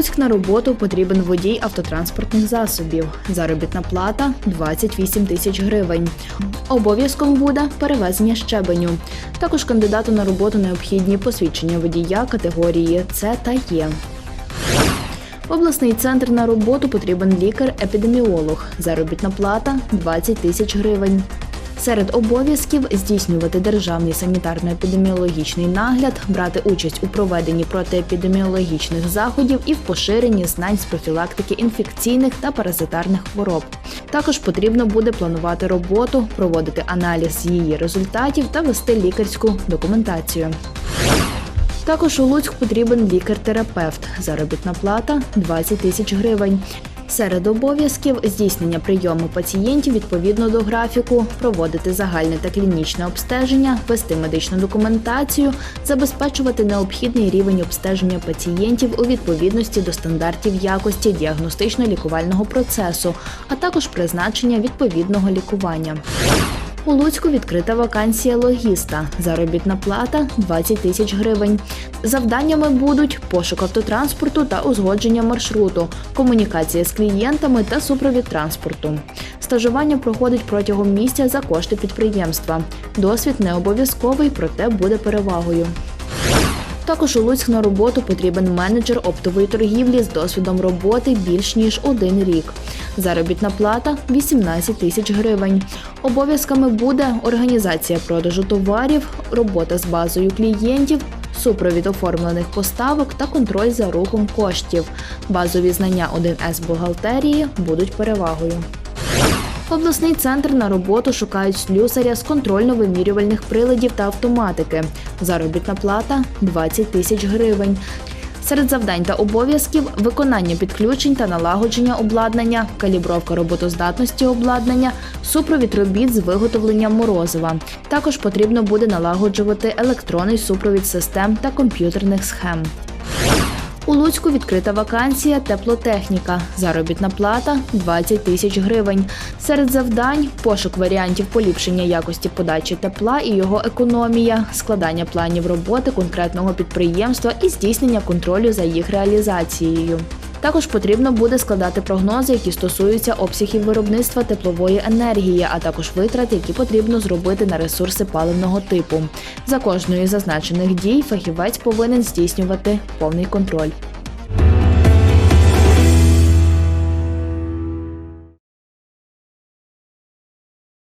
Луцьк на роботу потрібен водій автотранспортних засобів. Заробітна плата 28 тисяч гривень. Обов'язком буде перевезення щебеню. Також кандидату на роботу необхідні посвідчення водія категорії С та Є. В обласний центр на роботу потрібен лікар-епідеміолог. Заробітна плата 20 тисяч гривень. Серед обов'язків здійснювати державний санітарно-епідеміологічний нагляд, брати участь у проведенні протиепідеміологічних заходів і в поширенні знань з профілактики інфекційних та паразитарних хвороб. Також потрібно буде планувати роботу, проводити аналіз її результатів та вести лікарську документацію. Також у Луцьк потрібен лікар-терапевт. Заробітна плата 20 тисяч гривень. Серед обов'язків здійснення прийому пацієнтів відповідно до графіку, проводити загальне та клінічне обстеження, вести медичну документацію, забезпечувати необхідний рівень обстеження пацієнтів у відповідності до стандартів якості діагностично-лікувального процесу, а також призначення відповідного лікування. У Луцьку відкрита вакансія логіста. Заробітна плата 20 тисяч гривень. Завданнями будуть пошук автотранспорту та узгодження маршруту, комунікація з клієнтами та супровід транспорту. Стажування проходить протягом місця за кошти підприємства. Досвід не обов'язковий, проте буде перевагою. Також у Луцьк на роботу потрібен менеджер оптової торгівлі з досвідом роботи більш ніж один рік. Заробітна плата 18 тисяч гривень. Обов'язками буде організація продажу товарів, робота з базою клієнтів, супровід оформлених поставок та контроль за рухом коштів. Базові знання 1С бухгалтерії будуть перевагою. Обласний центр на роботу шукають слюсаря з контрольно-вимірювальних приладів та автоматики. Заробітна плата 20 тисяч гривень. Серед завдань та обов'язків виконання підключень та налагодження обладнання, калібровка роботоздатності обладнання, супровід робіт з виготовлення морозива. Також потрібно буде налагоджувати електронний супровід систем та комп'ютерних схем. У Луцьку відкрита вакансія теплотехніка. Заробітна плата 20 тисяч гривень. Серед завдань пошук варіантів поліпшення якості подачі тепла і його економія, складання планів роботи конкретного підприємства і здійснення контролю за їх реалізацією. Також потрібно буде складати прогнози, які стосуються обсягів виробництва теплової енергії, а також витрат, які потрібно зробити на ресурси паливного типу. За кожною з зазначених дій фахівець повинен здійснювати повний контроль.